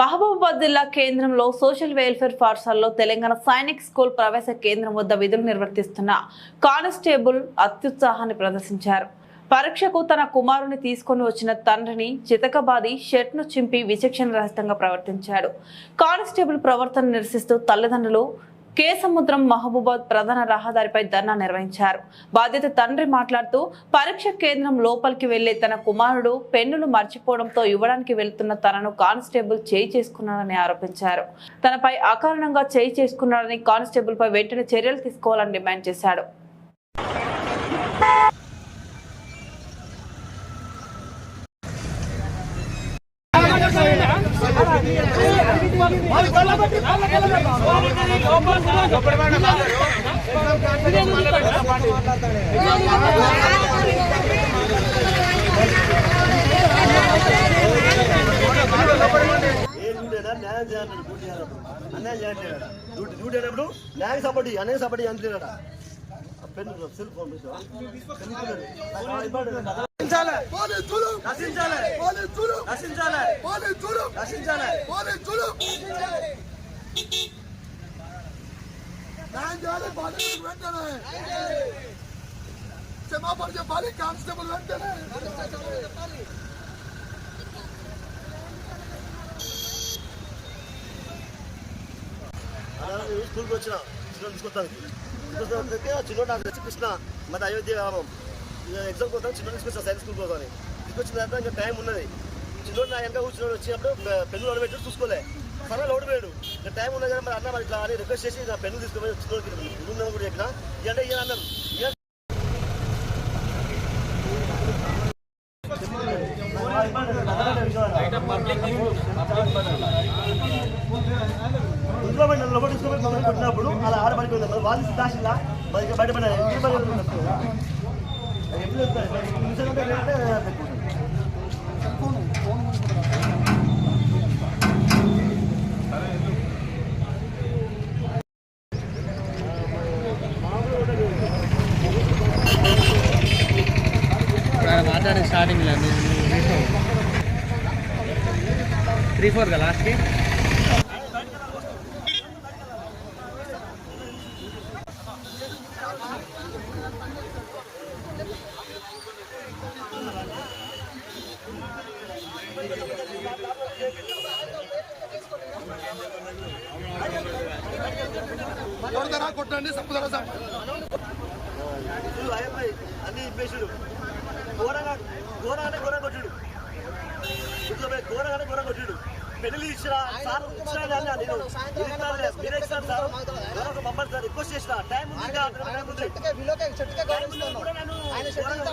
మహబూబాబాద్ జిల్లా కేంద్రంలో social welfare పాఠశాలలో తెలంగాణ సైనిక్ స్కూల్ ప్రవేశ కేంద్రం వద్ద విధులు నిర్వర్తిస్తున్న కానిస్టేబుల్ అత్యుత్సాహాన్ని ప్రదర్శించారు. పరీక్షకు తన కుమారుని తీసుకొని వచ్చిన తండ్రిని చితకబాది షర్ట్ను చింపి విచక్షణ రహితంగా ప్రవర్తించాడు. కానిస్టేబుల్ ప్రవర్తన నిరసిస్తూ తల్లిదండ్రులు కే సముద్రం మహబూబాద్ ప్రధాన రహదారిపై ధర్నా నిర్వహించారు. బాధిత తండ్రి మాట్లాడుతూ పరీక్ష కేంద్రం లోపలికి వెళ్ళే తన కుమారుడు పెన్నులు మర్చిపోవడంతో ఇవ్వడానికి వెళ్తున్న తనను కానిస్టేబుల్ చేయి చేసుకున్నాడని ఆరోపించారు. తనపై అకారణంగా చేయి చేసుకున్నాడని కానిస్టేబుల్ పై వెంటనే చర్యలు తీసుకోవాలని డిమాండ్ చేశాడు. న్యాయం చేయాలంటాడు డ్యూటీ చేయాలప్పుడు అన్యాయం చేయట్లేడా డ్యూటీ డ్యూటీ అయినప్పుడు న్యాయం అన్యాయం పెన్ను సెల్ ఫోన్ నశించాలి పోలీసులు నశించాలి పోలీసులు నశించాలి పోలీసులు నశించాలి పోలీసులు న్యాయం చేయాలి బాలికలకు వెంటనే క్షమాపణ చెప్పాలి కానిస్టేబుల్ వెంటనే అలా నేను స్కూల్కి వచ్చిన చిన్న తీసుకొస్తాను చిన్న నాకు వచ్చి కృష్ణ మరి అయోధ్య గ్రామం ఎగ్జామ్ కోసం చిన్న తీసుకొచ్చిన సైన్స్ స్కూల్ కోసం తీసుకొచ్చిన తర్వాత ఇంకా టైం ఉన్నది. చిన్నోడు నా వెనక కూర్చున్నాడు వచ్చినప్పుడు పె- పెన్ను లోడ్ చూసుకోలే. సరే లోడ్ పోయాడు. ఇంకా టైం ఉన్నది కదా మరి అన్న మరి ఇట్లా అని రిక్వెస్ట్ చేసి నా పెన్ను తీసుకుని చిన్నోడికి రూమ్ కూడా చెప్పిన ఇదంటే ఇయ్య ఇంట్లో పడిన లోపల తీసుకొని మమ్మల్ని కొట్టినప్పుడు అలా ఆడ పడిపోయింది మరి వాళ్ళు దాచిలా మరి ఇంకా బయట పడినారు ఇంట్లో పడి ఎప్పుడు చెప్తారు నిమిషం ఉంటే లేదంటే పెట్టుకుంటారు. ఆయన మాట్లాడే స్టార్టింగ్ త్రీ ఫోర్ కదా లాస్ట్కి కొడతారా కొట్టండి సంపదరా సార్. అన్ని ఇప్పేసాడు ఘోరంగా ఘోరంగానే ఘోరంగా కొట్టాడు. ఘోరంగానే ఘోరంగా కొట్టాడు. పెళ్ళి ఇచ్చినా సార్ ఇచ్చినా కానీ నేను మీరే సార్. ఘోరంగా మమ్మల్ని సార్ రిక్వెస్ట్ చేసిన. టైం ఉంది ఉంది టైం ఉంది. కూడా నన్ను ఘోరంగా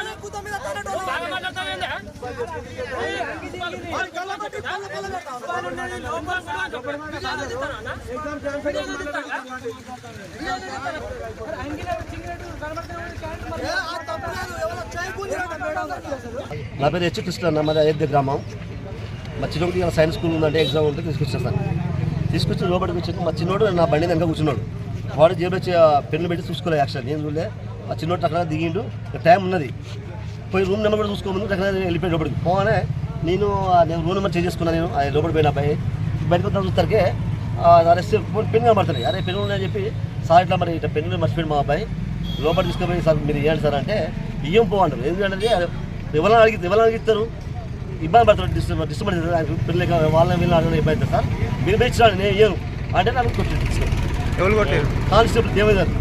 నా పేరు హెచ్ కృష్ణ అన్న మాది అయోధ్య గ్రామం. మా చిన్నోడికి ఇలా సైన్స్ స్కూల్ ఉందంటే ఎగ్జామ్ ఉంటే తీసుకొచ్చాను సార్ తీసుకొచ్చి లోపలికి వచ్చి మా చిన్నోడు నా బండి వెనక కూర్చున్నాడు. వాడు జేబులో వచ్చి ఆ పెన్ను పెట్టి చూసుకోలేదు యాక్షన్ నేను చూడలే. మా చిన్నోడు అక్కడ దిగిండు. టైం ఉన్నది. పోయి రూమ్ నెంబర్ కూడా చూసుకోమని అక్కడ వెళ్ళిపోయి లోపలికి. పోగానే నేను నేను రూమ్ నెంబర్ చేంజ్ చేసుకున్నాను నేను అది లోపలికి పోయిన అబ్బాయి బయటకు వద్దాం చూస్తారకే అరెస్ట్ పెన్ కనబడుతుంది అరే పెన్ను ఉన్నాయని చెప్పి సార్ ఇట్లా మరి ఇట్లా పెన్ను మర్చిపోయింది మా అబ్బాయి. లోపల తీసుకుపోయి సార్ మీరు ఇవ్వండి సార్ అంటే ఇయ్యం పో అంటారు? ఎందుకంటే ఎవరైనా అడిగి ఎవరైనా అడిగిస్తారు ఇబ్బంది పడతారు డిస్టర్బ్ డిస్టర్బ్ అవుతుంది పిల్లలకి వాళ్ళని వీళ్ళని అడగడం ఇబ్బంది అవుతుంది సార్. మీరు పెంచాలి నేను ఇయ్యను. అంటే నాకు కొట్టి కానిస్టేబుల్ దేవేందర్.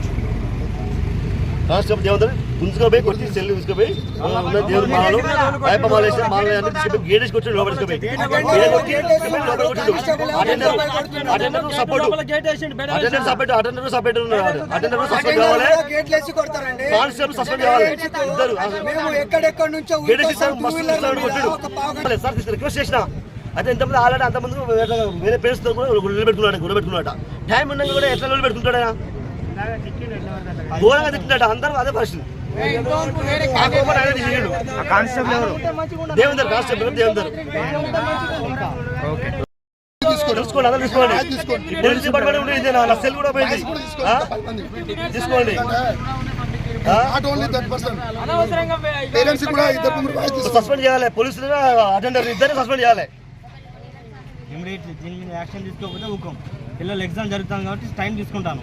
కానిస్టేబుల్ దేవేందర్ గుంజుకోపోయి కొట్టి సెల్ తీసుకుపోయి ఉన్న దేవుడు మాలు పైప మాల వేసి మాల అన్ని తీసుకుపోయి గేట్ వేసి కొట్టి లోపల attender support. Attender separate attender separate ఉన్నాడు అటెండర్ సస్పెండ్ కావాలి. కానిస్టేబుల్ సస్పెండ్ కావాలి. ఇద్దరు. మేము ఎక్కడెక్కడ నుంచో గేట్ వేసి ఊరికొస్తాం, మస్తు సార్ తీసుకు రిక్వెస్ట్ చేసిన. అయితే ఎంతమంది ఆల్రెడీ అంతమంది వేరే తో కూడా నిలబెట్టుకున్నాడు నిలబెట్టుకున్నాడు టైం ఉండగా కూడా ఎట్లా నిలబెట్టుకుంటాడు ఘోరంగా తిట్టినాడు అందరూ అదే పరిస్థితి. ఆ కోపం దేవేందర్ కానిస్టేబుల్ దేవేందర్ తీసుకోండి పోలీస్ డిపార్ట్మెంట్ ఉంటే ఇది నా సెల్ కూడా పోయింది తీసుకోండి పేరెంట్స్ కూడా సస్పెండ్ చేయాలి పోలీసులు అటెండర్ ఇద్దరిని సస్పెండ్ చేయాలి ఇమీడియట్లీ దీని యాక్షన్ తీసుకోకపోతే ఊకం పిల్లలు ఎగ్జామ్ జరుగుతాం కాబట్టి టైం తీసుకుంటాను.